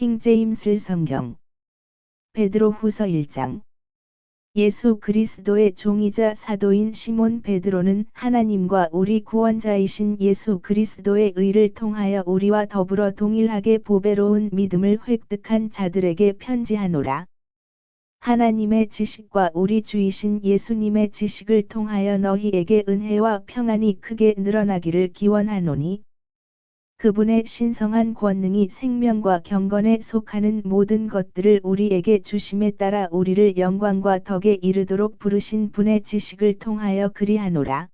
킹 제임스 성경 베드로 후서 1장 예수 그리스도의 종이자 사도인 시몬 베드로는 하나님과 우리 구원자이신 예수 그리스도의 의를 통하여 우리와 더불어 동일하게 보배로운 믿음을 획득한 자들에게 편지하노라. 하나님의 지식과 우리 주이신 예수님의 지식을 통하여 너희에게 은혜와 평안이 크게 늘어나기를 기원하노니 그분의 신성한 권능이 생명과 경건에 속하는 모든 것들을 우리에게 주심에 따라 우리를 영광과 덕에 이르도록 부르신 분의 지식을 통하여 그리하노라.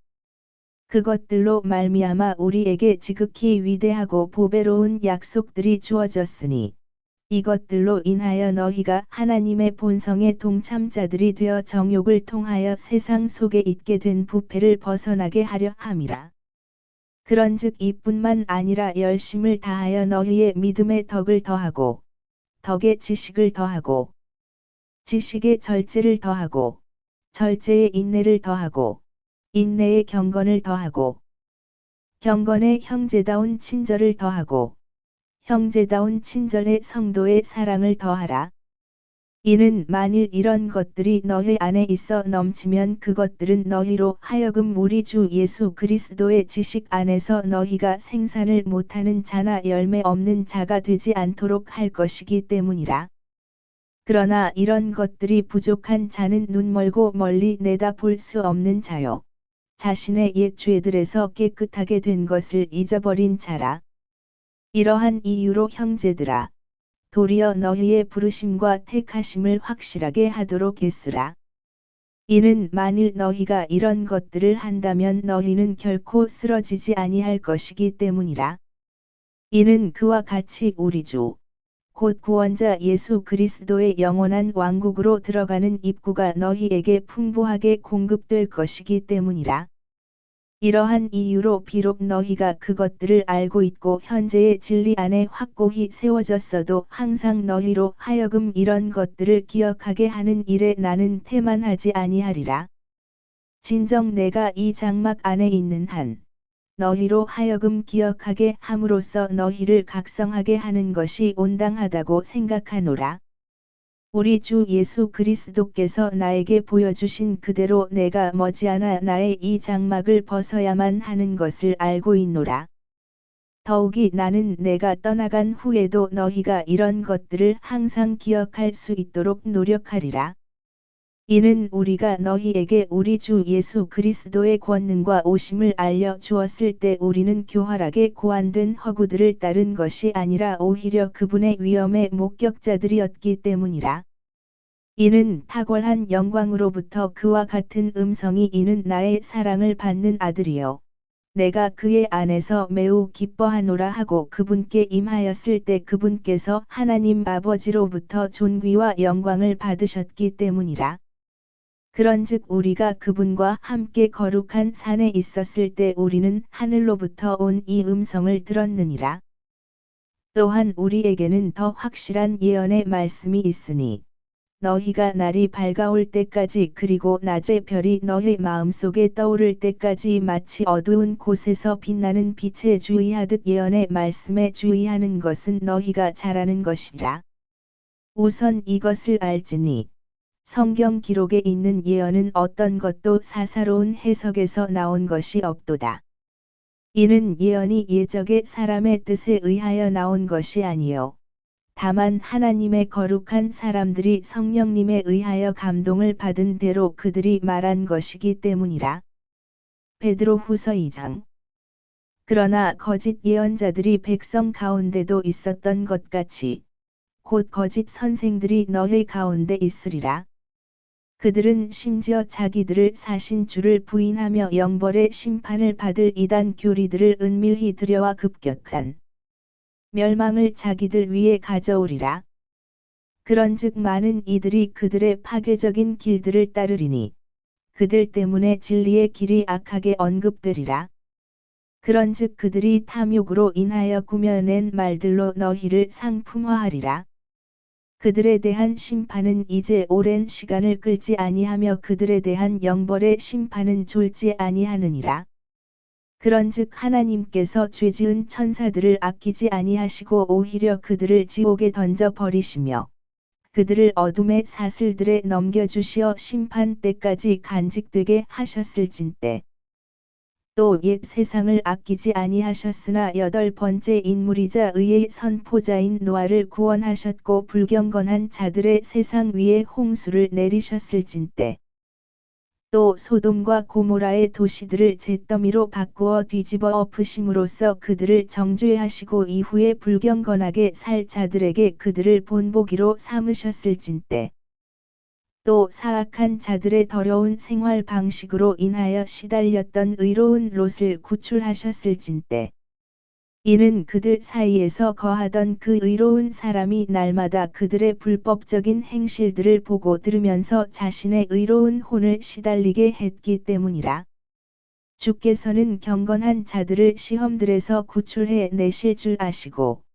그것들로 말미암아 우리에게 지극히 위대하고 보배로운 약속들이 주어졌으니 이것들로 인하여 너희가 하나님의 본성의 동참자들이 되어 정욕을 통하여 세상 속에 있게 된 부패를 벗어나게 하려 함이라. 그런즉 이뿐만 아니라 열심을 다하여 너희의 믿음의 덕을 더하고 덕의 지식을 더하고 지식의 절제를 더하고 절제의 인내를 더하고 인내의 경건을 더하고 경건의 형제다운 친절을 더하고 형제다운 친절의 성도의 사랑을 더하라. 이는 만일 이런 것들이 너희 안에 있어 넘치면 그것들은 너희로 하여금 우리 주 예수 그리스도의 지식 안에서 너희가 생산을 못하는 자나 열매 없는 자가 되지 않도록 할 것이기 때문이라. 그러나 이런 것들이 부족한 자는 눈멀고 멀리 내다볼 수 없는 자요. 자신의 옛 죄들에서 깨끗하게 된 것을 잊어버린 자라. 이러한 이유로 형제들아. 도리어 너희의 부르심과 택하심을 확실하게 하도록 했으라. 이는 만일 너희가 이런 것들을 한다면 너희는 결코 쓰러지지 아니할 것이기 때문이라. 이는 그와 같이 우리 주, 곧 구원자 예수 그리스도의 영원한 왕국으로 들어가는 입구가 너희에게 풍부하게 공급될 것이기 때문이라. 이러한 이유로 비록 너희가 그것들을 알고 있고 현재의 진리 안에 확고히 세워졌어도 항상 너희로 하여금 이런 것들을 기억하게 하는 일에 나는 태만하지 아니하리라. 진정 내가 이 장막 안에 있는 한 너희로 하여금 기억하게 함으로써 너희를 각성하게 하는 것이 온당하다고 생각하노라. 우리 주 예수 그리스도께서 나에게 보여주신 그대로 내가 머지않아 나의 이 장막을 벗어야만 하는 것을 알고 있노라. 더욱이 나는 내가 떠나간 후에도 너희가 이런 것들을 항상 기억할 수 있도록 노력하리라. 이는 우리가 너희에게 우리 주 예수 그리스도의 권능과 오심을 알려 주었을 때 우리는 교활하게 고안된 허구들을 따른 것이 아니라 오히려 그분의 위엄의 목격자들이었기 때문이라. 이는 탁월한 영광으로부터 그와 같은 음성이 이는 나의 사랑을 받는 아들이요. 내가 그의 안에서 매우 기뻐하노라 하고 그분께 임하였을 때 그분께서 하나님 아버지로부터 존귀와 영광을 받으셨기 때문이라. 그런즉 우리가 그분과 함께 거룩한 산에 있었을 때 우리는 하늘로부터 온 이 음성을 들었느니라. 또한 우리에게는 더 확실한 예언의 말씀이 있으니 너희가 날이 밝아올 때까지 그리고 낮의 별이 너희 마음속에 떠오를 때까지 마치 어두운 곳에서 빛나는 빛에 주의하듯 예언의 말씀에 주의하는 것은 너희가 잘하는 것이라. 우선 이것을 알지니 성경 기록에 있는 예언은 어떤 것도 사사로운 해석에서 나온 것이 없도다. 이는 예언이 예적의 사람의 뜻에 의하여 나온 것이 아니요. 다만 하나님의 거룩한 사람들이 성령님에 의하여 감동을 받은 대로 그들이 말한 것이기 때문이라. 베드로 후서 2장 그러나 거짓 예언자들이 백성 가운데도 있었던 것 같이 곧 거짓 선생들이 너희 가운데 있으리라. 그들은 심지어 자기들을 사신 주를 부인하며 영벌의 심판을 받을 이단 교리들을 은밀히 들여와 급격한 멸망을 자기들 위에 가져오리라. 그런즉 많은 이들이 그들의 파괴적인 길들을 따르리니 그들 때문에 진리의 길이 악하게 언급되리라. 그런즉 그들이 탐욕으로 인하여 구며낸 말들로 너희를 상품화하리라. 그들에 대한 심판은 이제 오랜 시간을 끌지 아니하며 그들에 대한 영벌의 심판은 졸지 아니하느니라. 그런즉 하나님께서 죄지은 천사들을 아끼지 아니하시고 오히려 그들을 지옥에 던져 버리시며 그들을 어둠의 사슬들에 넘겨주시어 심판 때까지 간직되게 하셨을진때 또 옛 세상을 아끼지 아니하셨으나 여덟 번째 인물이자 의의 선포자인 노아를 구원하셨고 불경건한 자들의 세상 위에 홍수를 내리셨을진때 또 소돔과 고모라의 도시들을 잿더미로 바꾸어 뒤집어 엎으심으로써 그들을 정죄하시고 이후에 불경건하게 살 자들에게 그들을 본보기로 삼으셨을진때 또 사악한 자들의 더러운 생활 방식으로 인하여 시달렸던 의로운 롯을 구출하셨을진때 이는 그들 사이에서 거하던 그 의로운 사람이 날마다 그들의 불법적인 행실들을 보고 들으면서 자신의 의로운 혼을 시달리게 했기 때문이라. 주께서는 경건한 자들을 시험들에서 구출해 내실 줄 아시고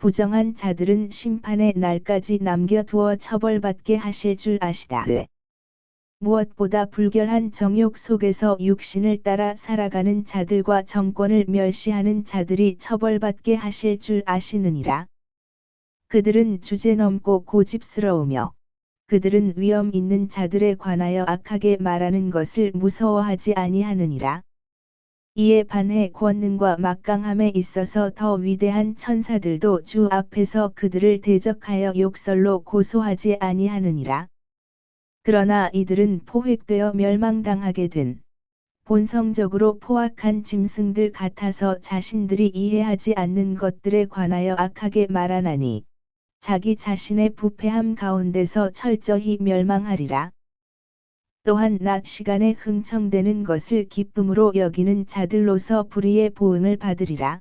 부정한 자들은 심판의 날까지 남겨두어 처벌받게 하실 줄 아시다. 무엇보다 불결한 정욕 속에서 육신을 따라 살아가는 자들과 정권을 멸시하는 자들이 처벌받게 하실 줄 아시느니라. 그들은 주제넘고 고집스러우며 그들은 위험 있는 자들에 관하여 악하게 말하는 것을 무서워하지 아니하느니라. 이에 반해 권능과 막강함에 있어서 더 위대한 천사들도 주 앞에서 그들을 대적하여 욕설로 고소하지 아니하느니라. 그러나 이들은 포획되어 멸망당하게 된 본성적으로 포악한 짐승들 같아서 자신들이 이해하지 않는 것들에 관하여 악하게 말하나니 자기 자신의 부패함 가운데서 철저히 멸망하리라. 또한 낮 시간에 흥청되는 것을 기쁨으로 여기는 자들로서 불의의 보응을 받으리라.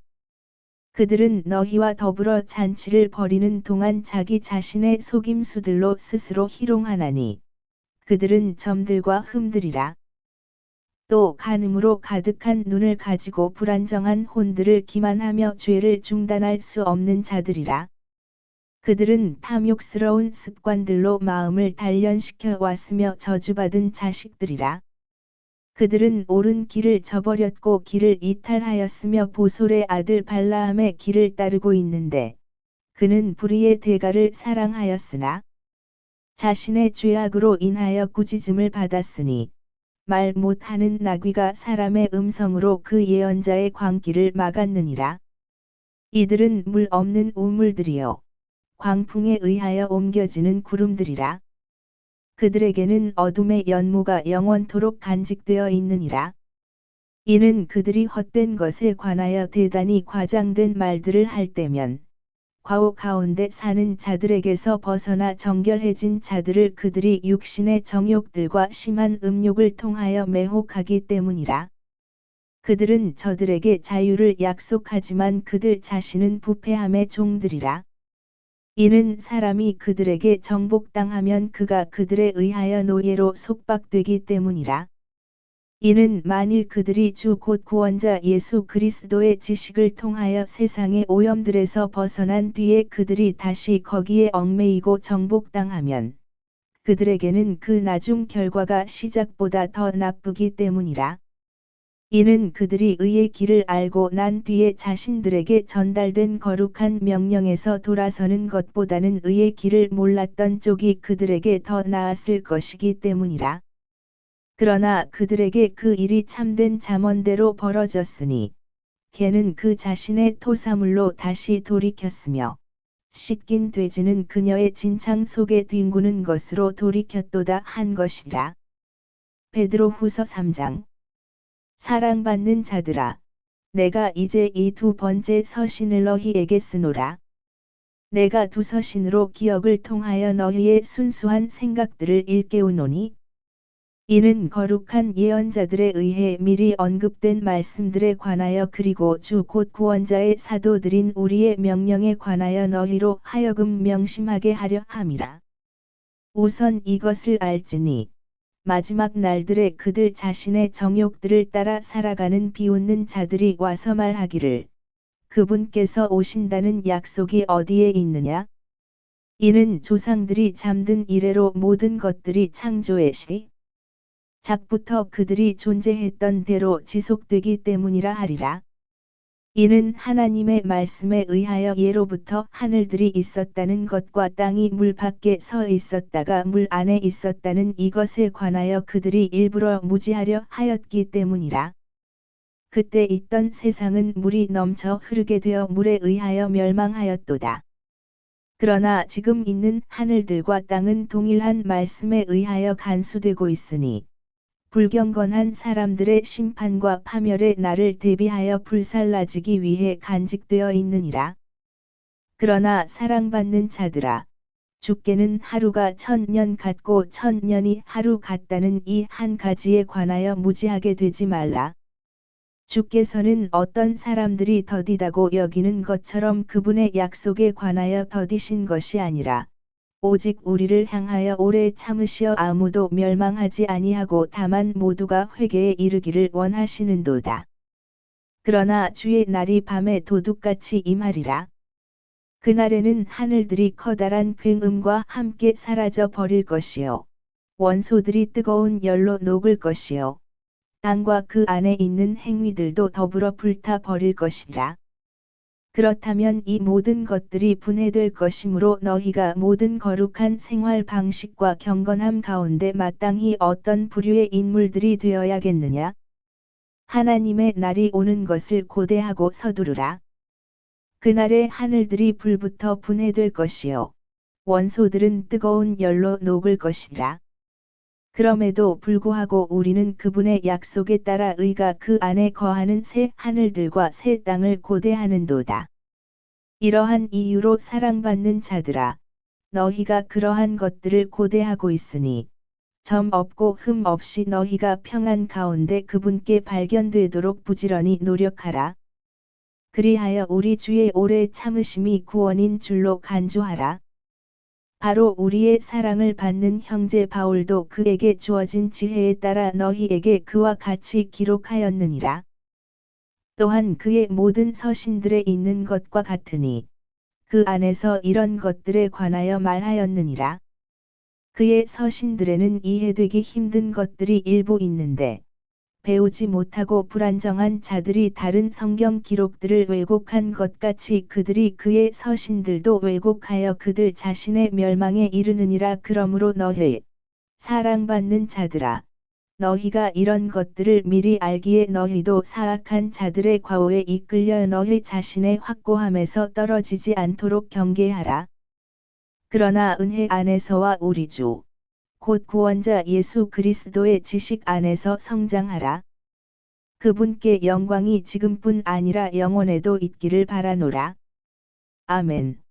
그들은 너희와 더불어 잔치를 벌이는 동안 자기 자신의 속임수들로 스스로 희롱하나니 그들은 점들과 흠들이라. 또 간음으로 가득한 눈을 가지고 불안정한 혼들을 기만하며 죄를 중단할 수 없는 자들이라. 그들은 탐욕스러운 습관들로 마음을 단련시켜 왔으며 저주받은 자식들이라. 그들은 옳은 길을 저버렸고 길을 이탈하였으며 보솔의 아들 발라함의 길을 따르고 있는데 그는 불의의 대가를 사랑하였으나 자신의 죄악으로 인하여 꾸짖음을 받았으니 말 못하는 나귀가 사람의 음성으로 그 예언자의 광기를 막았느니라. 이들은 물 없는 우물들이요. 광풍에 의하여 옮겨지는 구름들이라. 그들에게는 어둠의 연모가 영원토록 간직되어 있느니라. 이는 그들이 헛된 것에 관하여 대단히 과장된 말들을 할 때면 과오 가운데 사는 자들에게서 벗어나 정결해진 자들을 그들이 육신의 정욕들과 심한 음욕을 통하여 매혹하기 때문이라. 그들은 저들에게 자유를 약속하지만 그들 자신은 부패함의 종들이라. 이는 사람이 그들에게 정복당하면 그가 그들에 의하여 노예로 속박되기 때문이라. 이는 만일 그들이 주 곧 구원자 예수 그리스도의 지식을 통하여 세상의 오염들에서 벗어난 뒤에 그들이 다시 거기에 얽매이고 정복당하면 그들에게는 그 나중 결과가 시작보다 더 나쁘기 때문이라. 이는 그들이 의의 길을 알고 난 뒤에 자신들에게 전달된 거룩한 명령에서 돌아서는 것보다는 의의 길을 몰랐던 쪽이 그들에게 더 나았을 것이기 때문이라. 그러나 그들에게 그 일이 참된 잠언대로 벌어졌으니 개는 그 자신의 토사물로 다시 돌이켰으며 씻긴 돼지는 그녀의 진창 속에 뒹구는 것으로 돌이켰도다 한 것이라. 베드로 후서 3장 사랑받는 자들아 내가 이제 이 두 번째 서신을 너희에게 쓰노라. 내가 두 서신으로 기억을 통하여 너희의 순수한 생각들을 일깨우노니 이는 거룩한 예언자들에 의해 미리 언급된 말씀들에 관하여 그리고 주 곧 구원자의 사도들인 우리의 명령에 관하여 너희로 하여금 명심하게 하려 함이라. 우선 이것을 알지니 마지막 날들에 그들 자신의 정욕들을 따라 살아가는 비웃는 자들이 와서 말하기를 그분께서 오신다는 약속이 어디에 있느냐? 이는 조상들이 잠든 이래로 모든 것들이 창조의 시 작부터 그들이 존재했던 대로 지속되기 때문이라 하리라. 이는 하나님의 말씀에 의하여 예로부터 하늘들이 있었다는 것과 땅이 물 밖에 서 있었다가 물 안에 있었다는 이것에 관하여 그들이 일부러 무지하려 하였기 때문이라. 그때 있던 세상은 물이 넘쳐 흐르게 되어 물에 의하여 멸망하였도다. 그러나 지금 있는 하늘들과 땅은 동일한 말씀에 의하여 간수되고 있으니 불경건한 사람들의 심판과 파멸의 날을 대비하여 불살라지기 위해 간직되어 있느니라. 그러나 사랑받는 자들아, 주께는 하루가 천년 같고 천년이 하루 같다는 이 한 가지에 관하여 무지하게 되지 말라. 주께서는 어떤 사람들이 더디다고 여기는 것처럼 그분의 약속에 관하여 더디신 것이 아니라, 오직 우리를 향하여 오래 참으시어 아무도 멸망하지 아니하고 다만 모두가 회개에 이르기를 원하시는도다. 그러나 주의 날이 밤에 도둑같이 임하리라. 그날에는 하늘들이 커다란 굉음과 함께 사라져 버릴 것이요. 원소들이 뜨거운 열로 녹을 것이요. 땅과 그 안에 있는 행위들도 더불어 불타 버릴 것이라. 그렇다면 이 모든 것들이 분해될 것이므로 너희가 모든 거룩한 생활 방식과 경건함 가운데 마땅히 어떤 부류의 인물들이 되어야겠느냐? 하나님의 날이 오는 것을 고대하고 서두르라. 그날에 하늘들이 불부터 분해될 것이요. 원소들은 뜨거운 열로 녹을 것이라. 그럼에도 불구하고 우리는 그분의 약속에 따라 의가 그 안에 거하는 새 하늘들과 새 땅을 고대하는도다. 이러한 이유로 사랑받는 자들아, 너희가 그러한 것들을 고대하고 있으니, 점 없고 흠 없이 너희가 평안 가운데 그분께 발견되도록 부지런히 노력하라. 그리하여 우리 주의 오래 참으심이 구원인 줄로 간주하라. 바로 우리의 사랑을 받는 형제 바울도 그에게 주어진 지혜에 따라 너희에게 그와 같이 기록하였느니라. 또한 그의 모든 서신들에 있는 것과 같으니 그 안에서 이런 것들에 관하여 말하였느니라. 그의 서신들에는 이해되기 힘든 것들이 일부 있는데 배우지 못하고 불안정한 자들이 다른 성경 기록들을 왜곡한 것 같이 그들이 그의 서신들도 왜곡하여 그들 자신의 멸망에 이르느니라 그러므로 너희 사랑받는 자들아 너희가 이런 것들을 미리 알기에 너희도 사악한 자들의 과오에 이끌려 너희 자신의 확고함에서 떨어지지 않도록 경계하라. 그러나 은혜 안에서와 우리 주, 곧 구원자 예수 그리스도의 지식 안에서 성장하라. 그분께 영광이 지금뿐 아니라 영원에도 있기를 바라노라. 아멘.